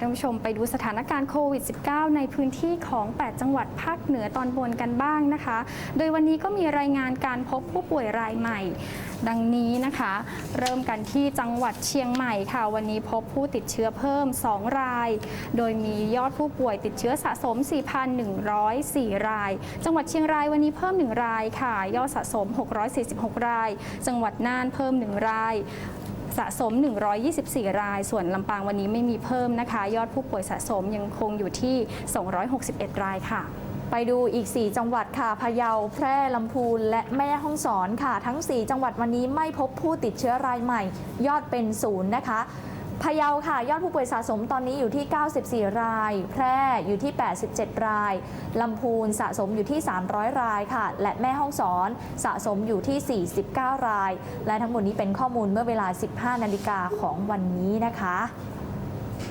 ท่านผู้ชมไปดูสถานการณ์โควิด -19 ในพื้นที่ของ 8 จังหวัดภาคเหนือตอนบนกันบ้างนะคะ โดยวันนี้ก็มีรายงานการพบผู้ป่วยรายใหม่ ดังนี้นะคะ เริ่มกันที่จังหวัดเชียงใหม่ค่ะ วันนี้พบผู้ติดเชื้อเพิ่ม 2 ราย โดยมียอดผู้ป่วยติดเชื้อสะสม 4,104 ราย จังหวัดเชียงรายวันนี้เพิ่ม 1 รายค่ะ ยอดสะสม 646 ราย จังหวัดน่านเพิ่ม 1 ราย สะสม 124 ราย ส่วนลำปางวันนี้ไม่มีเพิ่มนะคะ ยอดผู้ป่วยสะสมยังคงอยู่ที่ 261 รายค่ะไปดูอีก 4 จังหวัดค่ะ พะเยา แพร่ ลำพูน และแม่ฮ่องสอนค่ะ ทั้ง 4 จังหวัดวันนี้ไม่พบผู้ติดเชื้อรายใหม่ ยอดเป็นศูนย์นะคะ พะเยาค่ะ ยอดผู้ป่วยสะสมตอนนี้อยู่ที่ 94 ราย แพร่อยู่ที่ 87 ราย ลำพูนสะสมอยู่ที่ 300 รายค่ะ และแม่ห้องสอนสะสมอยู่ที่ 49 ราย และทั้งหมดนี้เป็นข้อมูลเมื่อเวลา 15 นาฬิกาของวันนี้นะคะ